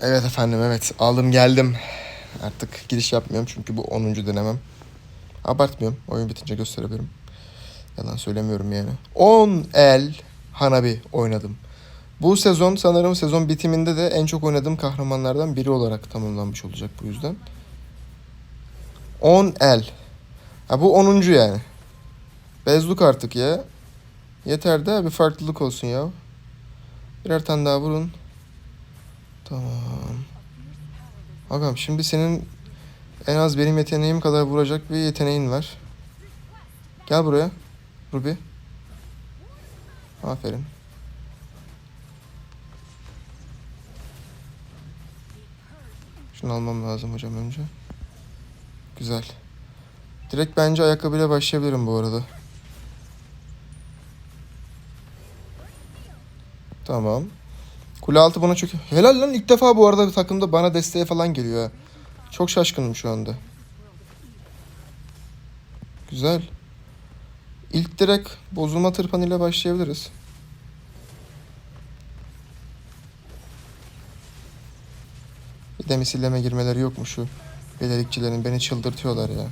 Evet efendim evet aldım geldim. Artık giriş yapmıyorum çünkü bu 10. denemem. Abartmıyorum. Oyun bitince gösterebilirim. Yalan söylemiyorum yani. 10 el Hanabi oynadım. Bu sezon sanırım sezon bitiminde de en çok oynadığım kahramanlardan biri olarak tamamlanmış olacak bu yüzden. 10 el. Ha bu 10. yani. Bezluk artık ya. Yeter de bir farklılık olsun ya. Birer tane daha vurun. Tamam. Agam şimdi senin en az benim yeteneğim kadar vuracak bir yeteneğin var. Gel buraya. Ruby. Aferin. Şunu almam lazım hocam önce. Güzel. Direkt bence ayakkabıyla başlayabilirim bu arada. Tamam. Kule altı bana çok... Helal lan ilk defa bu arada takımda bana desteğe falan geliyor ha. Çok şaşkınım şu anda. Güzel. İlk direkt bozulma tırpanıyla başlayabiliriz. Bir de misilleme girmeleri yok mu şu belilikçilerin beni çıldırtıyorlar ya.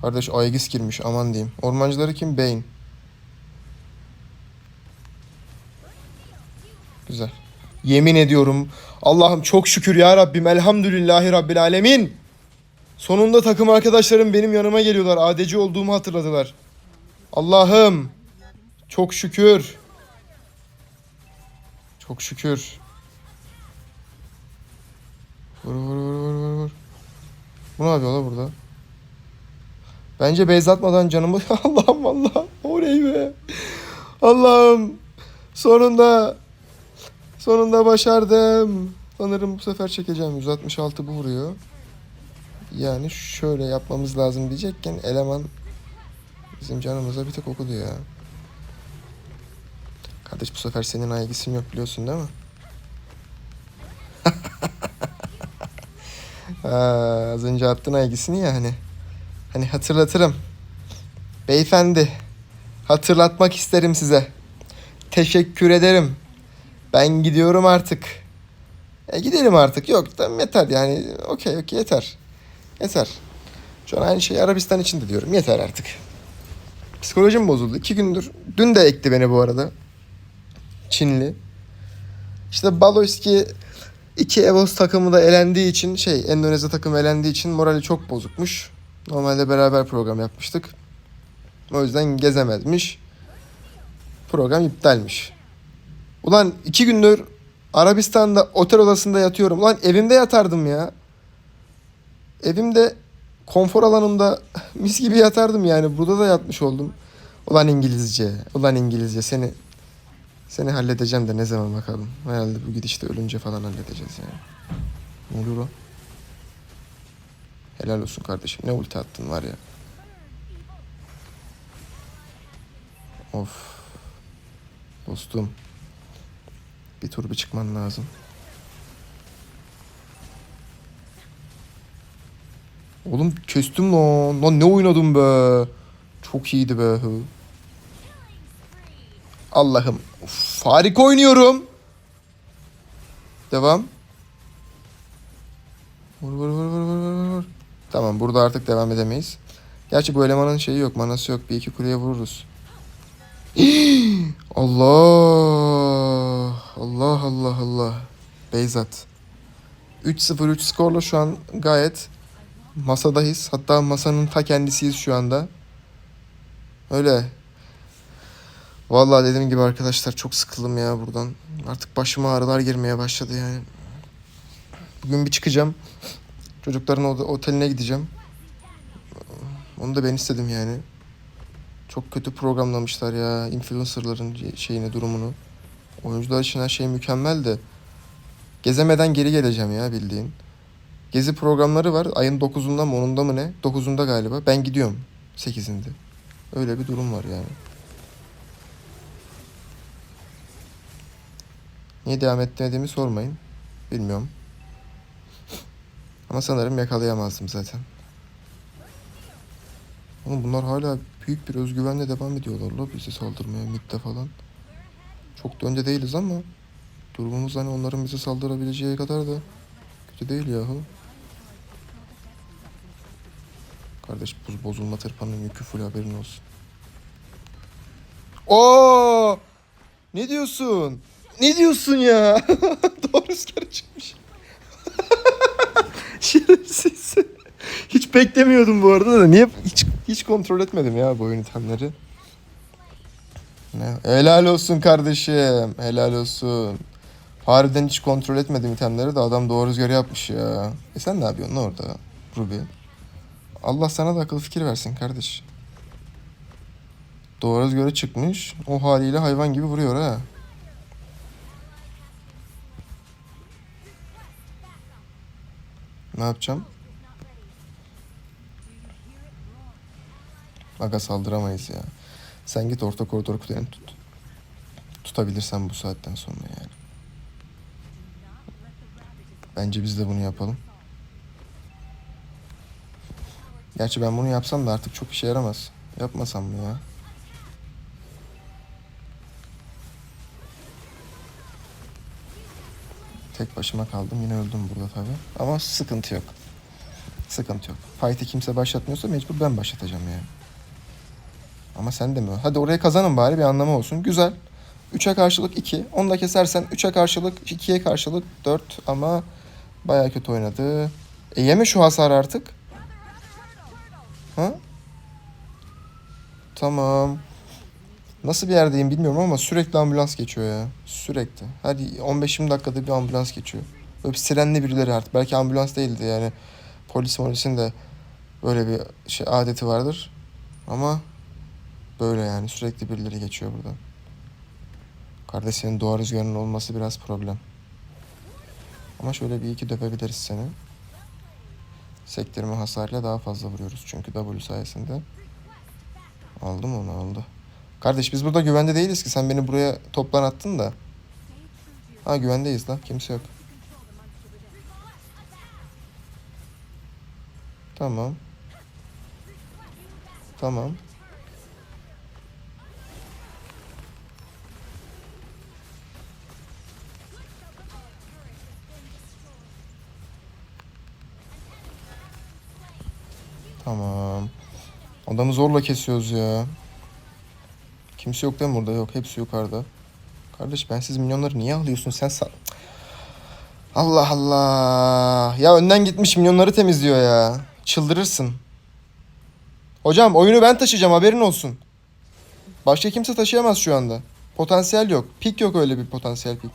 Kardeş Aegis girmiş aman diyeyim. Ormancıları kim? Bane. Güzel. Yemin ediyorum Allah'ım çok şükür ya Rabbim elhamdülillahi Rabbil alemin. Sonunda takım arkadaşlarım benim yanıma geliyorlar. ADC olduğumu hatırladılar. Allah'ım çok şükür. Çok şükür. Vur vur vur vur vur vur. Bu ne yapıyor la burada? Bence base atmadan canımı... Allah'ım Allah'ım. Oley be. Allah'ım. Sonunda Sonunda başardım. Sanırım bu sefer çekeceğim. 166 bu vuruyor. Yani şöyle yapmamız lazım diyecekken eleman bizim canımıza bir tek okudu ya. Kardeş bu sefer senin aygısın yok biliyorsun değil mi? ha, az önce attığın aygısını ya hani. Hani hatırlatırım. Beyefendi hatırlatmak isterim size. Teşekkür ederim. Ben gidiyorum artık. E gidelim artık. Yok tamam yeter yani. Okey okey yeter. Yeter. Şu an aynı şeyi Arabistan için de diyorum. Yeter artık. Psikolojim bozuldu. İki gündür. Dün de ekti beni bu arada. Çinli. İşte Baloski iki Evos takımı da elendiği için şey Endonezya takımı elendiği için morali çok bozukmuş. Normalde beraber program yapmıştık. O yüzden gezemezmiş. Program iptalmiş. Ulan iki gündür Arabistan'da otel odasında yatıyorum. Ulan evimde yatardım ya. Evimde konfor alanımda mis gibi yatardım yani. Burada da yatmış oldum. Ulan İngilizce. Ulan İngilizce seni seni halledeceğim de ne zaman bakalım. Herhalde bu gidişte ölünce falan halledeceğiz yani. Ne oluyor lan? Helal olsun kardeşim. Ne ulti attın var ya. Of. Dostum. Bir tur bir çıkman lazım. Oğlum kestim lan. Lan ne oynadım be. Çok iyiydi be. Hı. Allah'ım. Uf, harika oynuyorum. Devam. Vur vur vur vur vur, vur. Tamam burada artık devam edemeyiz. Gerçi bu elemanın şeyi yok. Manası yok. Bir iki kuleye vururuz. Allah. Allah Allah. Beyzat. 3-0-3 skorla şu an gayet masadayız. Hatta masanın ta kendisiyiz şu anda. Öyle. Vallahi dediğim gibi arkadaşlar çok sıkıldım ya buradan. Artık başıma ağrılar girmeye başladı yani. Bugün bir çıkacağım. Çocukların oteline gideceğim. Onu da ben istedim yani. Çok kötü programlamışlar ya influencerların şeyini durumunu. Oyuncular için her şey mükemmel de gezemeden geri geleceğim ya bildiğin. Gezi programları var. Ayın 9'unda mı 10'unda mı ne? 9'unda galiba. Ben gidiyorum 8'inde. Öyle bir durum var yani. Niye devam etmediğimi sormayın. Bilmiyorum. Ama sanırım yakalayamazdım zaten. Oğlum bunlar hala büyük bir özgüvenle devam ediyorlar la bize saldırmaya midde falan. Çok da önde değiliz ama durumumuz hani onların bize saldırabileceği kadar da gibi değil yahu. Kardeş buz bozulma tırpanın yükü full haberin olsun. Oo! Ne diyorsun? Ne diyorsun ya? Doğru rüzgara çıkmış. Şerefsiz. Hiç beklemiyordum bu arada da. Niye hiç hiç kontrol etmedim ya bu oyun itemleri. Ne? Helal olsun kardeşim. Helal olsun. Harbiden hiç kontrol etmedim itemleri de adam doğru rüzgarı yapmış ya. E sen ne yapıyorsun orada Ruby? Allah sana da akıl fikir versin kardeş. Doğru rüzgarı çıkmış. O haliyle hayvan gibi vuruyor ha. Ne yapacağım? Aga saldıramayız ya. Sen git orta koridor kuleni tut. Tutabilirsen bu saatten sonra yani. Bence biz de bunu yapalım. Gerçi ben bunu yapsam da artık çok işe yaramaz. Yapmasam mı ya? Tek başıma kaldım. Yine öldüm burada tabii. Ama sıkıntı yok. Sıkıntı yok. Fight'i kimse başlatmıyorsa mecbur ben başlatacağım yani. Ama sen de mi? Hadi oraya kazanın bari bir anlamı olsun. Güzel. 3'e karşılık 2. Onu da kesersen 3'e karşılık 2'ye karşılık 4 ama baya kötü oynadı. E yeme şu hasar artık. Ha? Tamam. Nasıl bir yerdeyim bilmiyorum ama sürekli ambulans geçiyor ya. Sürekli. Hadi 15-20 dakikada bir ambulans geçiyor. Böyle bir sirenli birileri artık. Belki ambulans değildi yani. Polis polisin de böyle bir şey adeti vardır. Ama böyle yani sürekli birileri geçiyor buradan. Kardeşinin doğa rüzgarının olması biraz problem. Ama şöyle bir iki dövebiliriz seni. Sektirme hasarıyla daha fazla vuruyoruz çünkü W sayesinde. Aldı mı onu aldı. Kardeş biz burada güvende değiliz ki. Sen beni buraya toplan attın da. Ha güvendeyiz lan. Kimse yok. Tamam. Tamam. Tamam. Adamı zorla kesiyoruz ya. Kimse yok değil mi burada? Yok. Hepsi yukarıda. Kardeş ben siz milyonları niye alıyorsun? Sen sa- Allah Allah. Ya önden gitmiş milyonları temizliyor ya. Çıldırırsın. Hocam oyunu ben taşıyacağım haberin olsun. Başka kimse taşıyamaz şu anda. Potansiyel yok. Pik yok öyle bir potansiyel pik.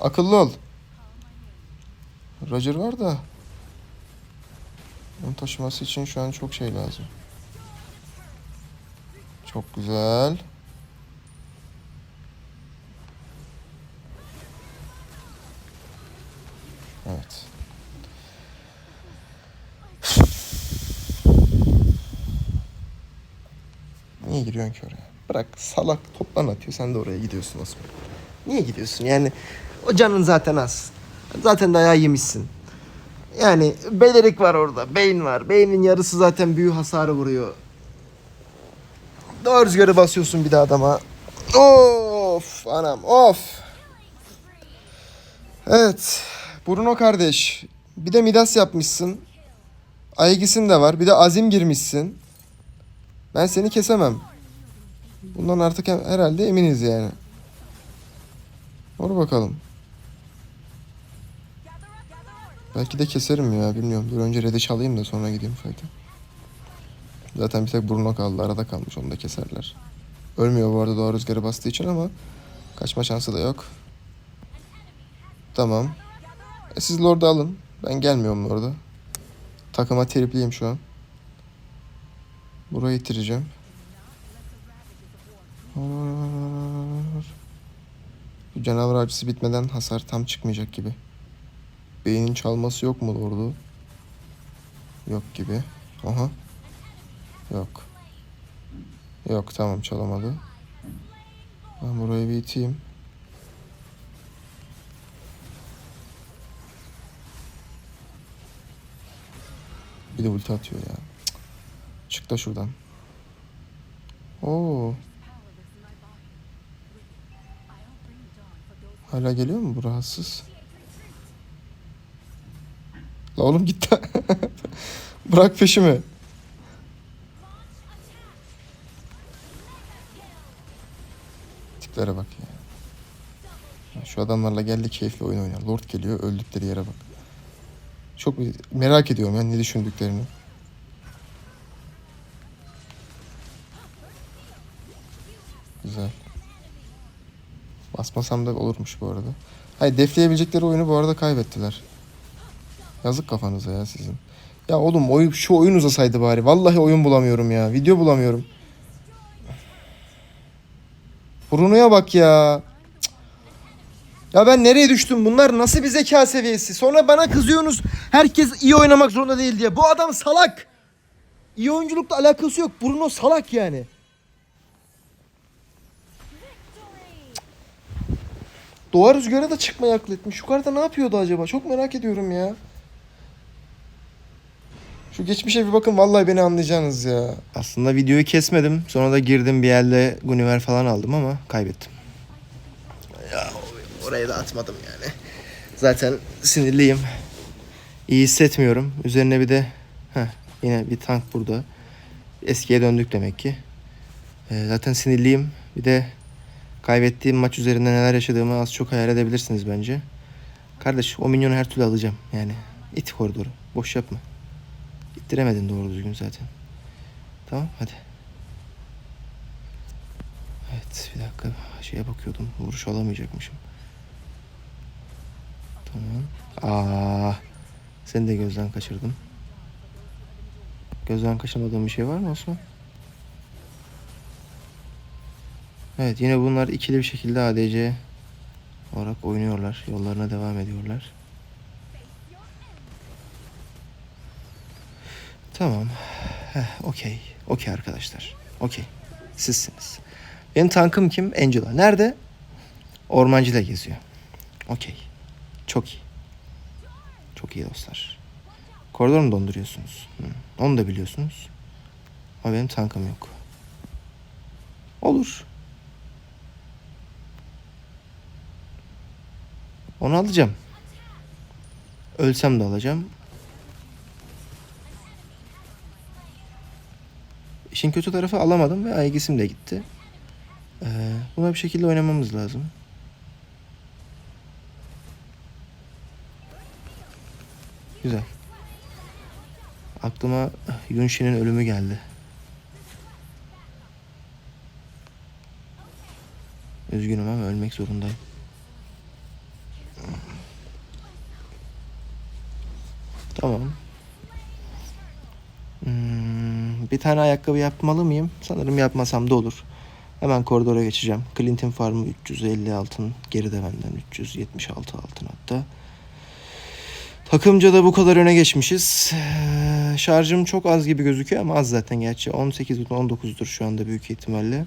Akıllı ol. Roger var da. Onun taşıması için şu an çok şey lazım. Çok güzel. Evet. Niye giriyorsun ki oraya? Bırak salak toplan atıyor sen de oraya gidiyorsun Osman. Niye gidiyorsun yani? O canın zaten az. Zaten dayağı yemişsin. Yani belirik var orada. Beyin var. Beynin yarısı zaten büyü hasarı vuruyor. Doğru rüzgarı basıyorsun bir de adama. Of anam of. Evet. Bruno kardeş. Bir de Midas yapmışsın. Aygis'in de var. Bir de Azim girmişsin. Ben seni kesemem. Bundan artık he- herhalde eminiz yani. Dur bakalım. Belki de keserim ya bilmiyorum. Dur önce red'i çalayım da sonra gideyim fight'a. Zaten bir tek Bruno kaldı. Arada kalmış. Onu da keserler. Ölmüyor bu arada doğru rüzgarı bastığı için ama kaçma şansı da yok. Tamam. E siz Lord'u alın. Ben gelmiyorum Lord'a. Takıma tripliyim şu an. Burayı itireceğim. Canavar avcısı bitmeden hasar tam çıkmayacak gibi. Beynin çalması yok mu Lord'u? Yok gibi. Aha. Yok. Yok tamam çalamadı. Ben burayı bir iteyim. Bir de ulti atıyor ya. Cık. Çık da şuradan. Oo. Hala geliyor mu bu rahatsız? La oğlum git. Bırak peşimi. Tiplere bak ya. Şu adamlarla geldi keyifli oyun oynar. Lord geliyor öldükleri yere bak. Çok merak ediyorum ya ne düşündüklerini. Güzel. Basmasam da olurmuş bu arada. Hayır defleyebilecekleri oyunu bu arada kaybettiler. Yazık kafanıza ya sizin. Ya oğlum oyun, şu oyun uzasaydı bari. Vallahi oyun bulamıyorum ya. Video bulamıyorum. Bruno'ya bak ya. Ya ben nereye düştüm? Bunlar nasıl bir zeka seviyesi? Sonra bana kızıyorsunuz. Herkes iyi oynamak zorunda değil diye. Bu adam salak. İyi oyunculukla alakası yok. Bruno salak yani. Doğa rüzgara da çıkmaya akıl etmiş. Yukarıda ne yapıyordu acaba? Çok merak ediyorum ya. Şu geçmişe bir bakın vallahi beni anlayacaksınız ya. Aslında videoyu kesmedim. Sonra da girdim bir yerde Guniver falan aldım ama kaybettim. Ya oraya da atmadım yani. Zaten sinirliyim. İyi hissetmiyorum. Üzerine bir de heh, yine bir tank burada. Eskiye döndük demek ki. Ee, zaten sinirliyim. Bir de kaybettiğim maç üzerinde neler yaşadığımı az çok hayal edebilirsiniz bence. Kardeş o minyonu her türlü alacağım. Yani it koridoru. Boş yapma. İttiremedin doğru düzgün zaten. Tamam hadi. Evet bir dakika şeye bakıyordum. Vuruş alamayacakmışım. Tamam. Aa, seni de gözden kaçırdım. Gözden kaçırmadığım bir şey var mı Osman? Evet yine bunlar ikili bir şekilde ADC olarak oynuyorlar. Yollarına devam ediyorlar. Tamam. Heh, okey. Okey arkadaşlar. Okey. Sizsiniz. Benim tankım kim? Angela. Nerede? Ormancıda geziyor. Okey. Çok iyi. Çok iyi dostlar. Koridor mu donduruyorsunuz? Hı. Onu da biliyorsunuz. Ama benim tankım yok. Olur. Onu alacağım. Ölsem de alacağım. İşin kötü tarafı alamadım ve Aegis'im de gitti. Ee, buna bir şekilde oynamamız lazım. Güzel. Aklıma Yunshi'nin ölümü geldi. Üzgünüm ama ölmek zorundayım. Tamam. Bir tane ayakkabı yapmalı mıyım? Sanırım yapmasam da olur. Hemen koridora geçeceğim. Clinton Farm'ı 350 altın. Geride benden 376 altın hatta. Takımca da bu kadar öne geçmişiz. Ee, Şarjım çok az gibi gözüküyor ama az zaten gerçi. 18 19'dur şu anda büyük ihtimalle.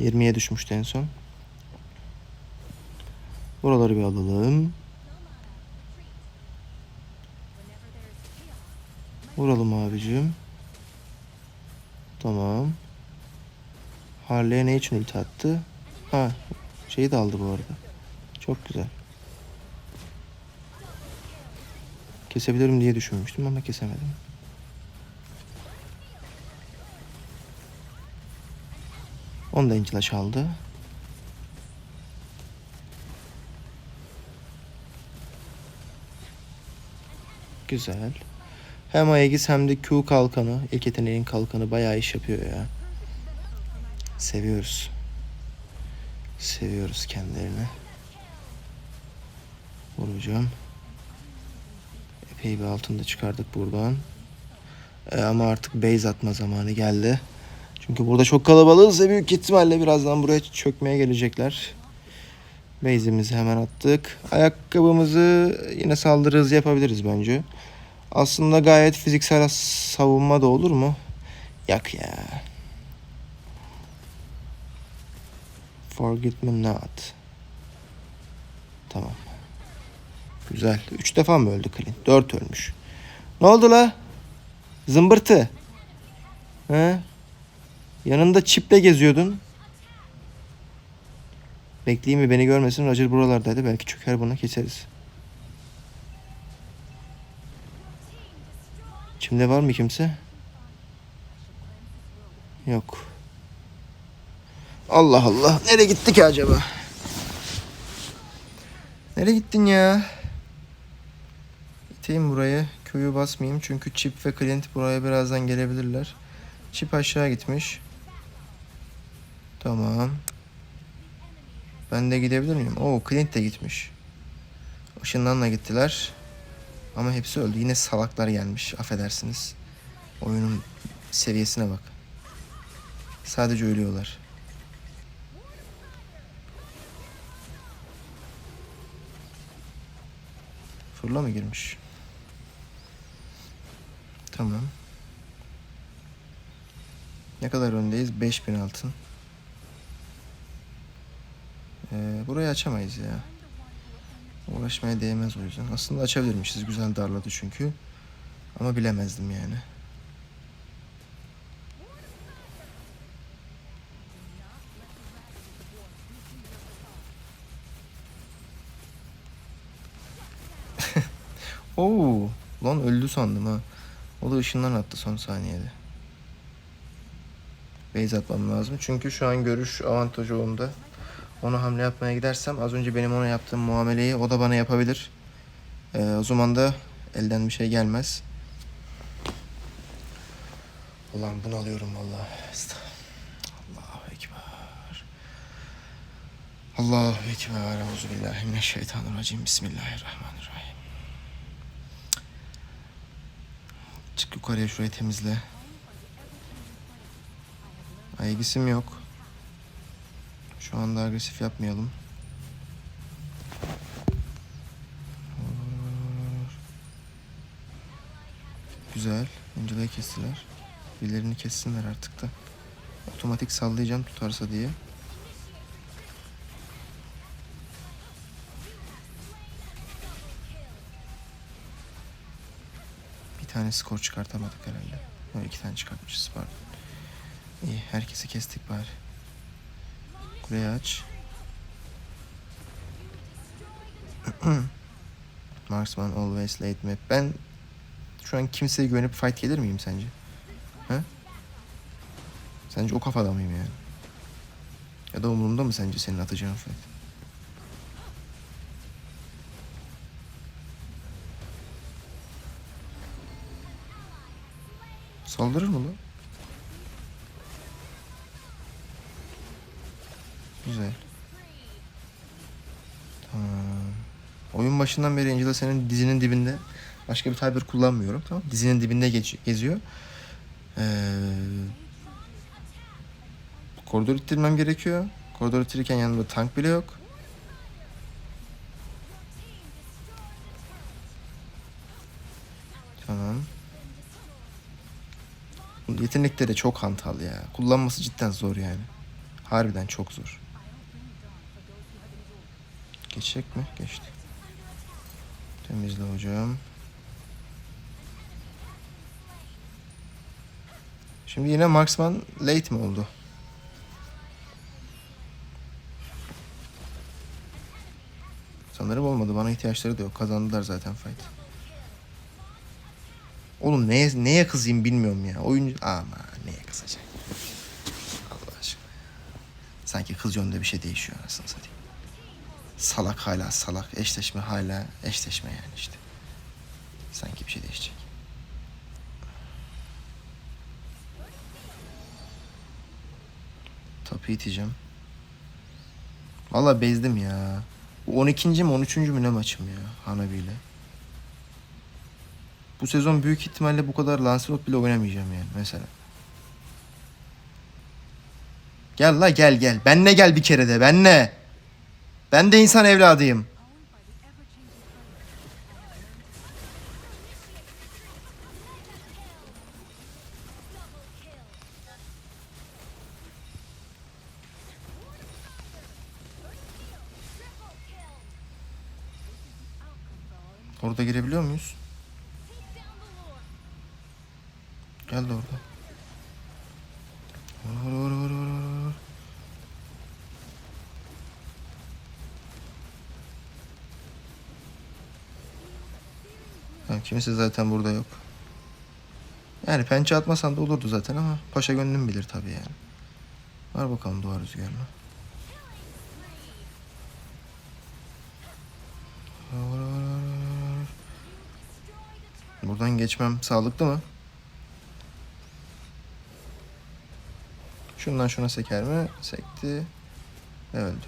20'ye düşmüştü en son. Buraları bir alalım. Vuralım abicim. Tamam. Harley'e ne için ulti attı? Ha, şeyi de aldı bu arada. Çok güzel. Kesebilirim diye düşünmüştüm ama kesemedim. Onu da Angela çaldı. Güzel. Hem Aegis hem de Q kalkanı, ilk yeteneğin kalkanı bayağı iş yapıyor ya. Seviyoruz. Seviyoruz kendilerini. Vuracağım. Epey bir altında çıkardık buradan. Ee, ama artık base atma zamanı geldi. Çünkü burada çok kalabalığız ve büyük ihtimalle birazdan buraya çökmeye gelecekler. Base'imizi hemen attık. Ayakkabımızı yine saldırı hızı yapabiliriz bence. Aslında gayet fiziksel savunma da olur mu? Yak ya. Forget me not. Tamam. Güzel. Üç defa mı öldü Clint? Dört ölmüş. Ne oldu la? Zımbırtı. He? Yanında çiple geziyordun. Bekleyeyim mi beni görmesin. Roger buralardaydı. Belki çöker buna keseriz. İçimde var mı kimse? Yok. Allah Allah. Nereye gitti ki acaba? Nereye gittin ya? İteyim burayı. Köyü basmayayım çünkü Chip ve Clint buraya birazdan gelebilirler. Chip aşağı gitmiş. Tamam. Ben de gidebilir miyim? Oo Clint de gitmiş. Işınlanla gittiler. Ama hepsi öldü. Yine salaklar gelmiş. Affedersiniz. Oyunun seviyesine bak. Sadece ölüyorlar. Fırla mı girmiş? Tamam. Ne kadar öndeyiz? 5000 altın. Ee, burayı açamayız ya. Uğraşmaya değmez o yüzden. Aslında açabilirmişiz. Güzel darladı çünkü. Ama bilemezdim yani. Oo, lan öldü sandım ha. O da ışından attı son saniyede. Base atmam lazım. Çünkü şu an görüş avantajı onda. Ona hamle yapmaya gidersem az önce benim ona yaptığım muameleyi o da bana yapabilir. Ee, o zaman da elden bir şey gelmez. Ulan bunu alıyorum vallahi. Allahu Ekber. Allahu Ekber. Euzubillahimineşşeytanirracim. Bismillahirrahmanirrahim. Çık yukarıya şurayı temizle. Aygısim yok. Şu anda agresif yapmayalım. Güzel. Angela'yı kestiler. Birilerini kessinler artık da. Otomatik sallayacağım tutarsa diye. Bir tane skor çıkartamadık herhalde. Yok iki tane çıkartmışız pardon. İyi herkesi kestik bari. Kuleyi aç. Marksman always late map. Ben şu an kimseye güvenip fight gelir miyim sence? Ha? Sence o kafada mıyım yani? Ya da umurumda mı sence senin atacağın fight? Saldırır mı lan? Güzel. Tamam. Oyun başından beri Angela senin dizinin dibinde. Başka bir tabir kullanmıyorum. Tamam. Dizinin dibinde geç- geziyor. Ee, koridor ittirmem gerekiyor. Koridor ittirirken yanımda tank bile yok. Tamam. Yetenekleri çok hantal ya. Kullanması cidden zor yani. Harbiden çok zor. Geçecek mi? Geçti. Temizle hocam. Şimdi yine Marksman late mi oldu? Sanırım olmadı. Bana ihtiyaçları da yok. Kazandılar zaten fight. Oğlum neye, neye kızayım bilmiyorum ya. Oyuncu... Ama neye kızacak? Allah aşkına. Sanki kızıyorsun da bir şey değişiyor anasını satayım. Salak hala salak. Eşleşme hala eşleşme yani işte. Sanki bir şey değişecek. Topu iteceğim. Valla bezdim ya. Bu 12. mi 13. mü ne maçım ya Hanabi ile. Bu sezon büyük ihtimalle bu kadar Lancelot bile oynamayacağım yani mesela. Gel la gel gel. Benle gel bir kere de benle. Ben de insan evladıyım. Orada girebiliyor muyuz? Gel de orada. Kimse zaten burada yok. Yani pençe atmasan da olurdu zaten ama paşa gönlüm bilir tabii yani. Var bakalım duvar rüzgarına. Buradan geçmem sağlıklı mı? Şundan şuna seker mi? Sekti. Ve öldü.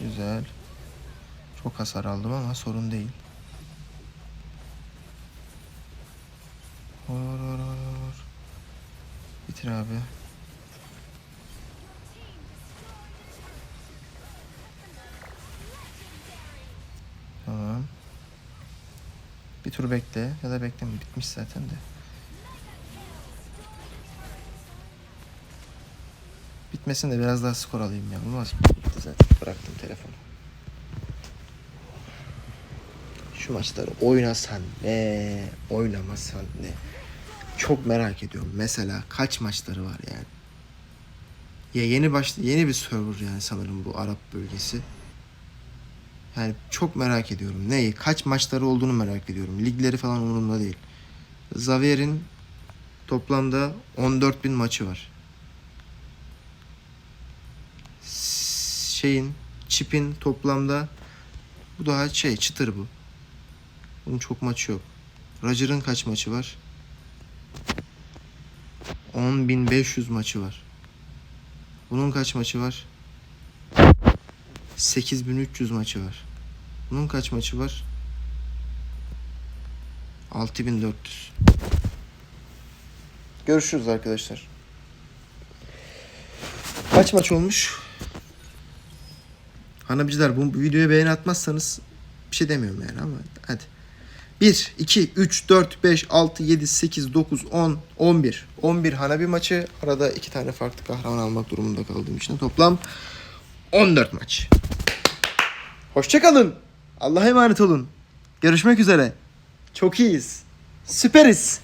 Güzel. Çok hasar aldım ama sorun değil. Vur vur vur. Bitir abi. Tamam. Bir tur bekle ya da bekleme bitmiş zaten de. Bitmesin de biraz daha skor alayım ya olmaz mı? Bitti zaten bıraktım telefonu. Şu maçları oynasan ne, oynamasan ne. Çok merak ediyorum. Mesela kaç maçları var yani. Ya yeni baş yeni bir server yani sanırım bu Arap bölgesi. Yani çok merak ediyorum. Neyi? Kaç maçları olduğunu merak ediyorum. Ligleri falan umurumda değil. Xavier'in toplamda 14.000 maçı var. Şeyin, Chip'in toplamda bu daha şey, çıtır bu. Bunun çok maçı yok. Roger'ın kaç maçı var? 10.500 maçı var. Bunun kaç maçı var? 8300 maçı var. Bunun kaç maçı var? 6400. Görüşürüz arkadaşlar. Kaç maç olmuş? Hanımcılar bu videoya beğeni atmazsanız bir şey demiyorum yani ama hadi. 1, 2, 3, 4, 5, 6, 7, 8, 9, 10, 11. 11 Hanabi maçı. Arada iki tane farklı kahraman almak durumunda kaldığım için toplam 14 maç. Hoşçakalın. Allah'a emanet olun. Görüşmek üzere. Çok iyiyiz. Süperiz.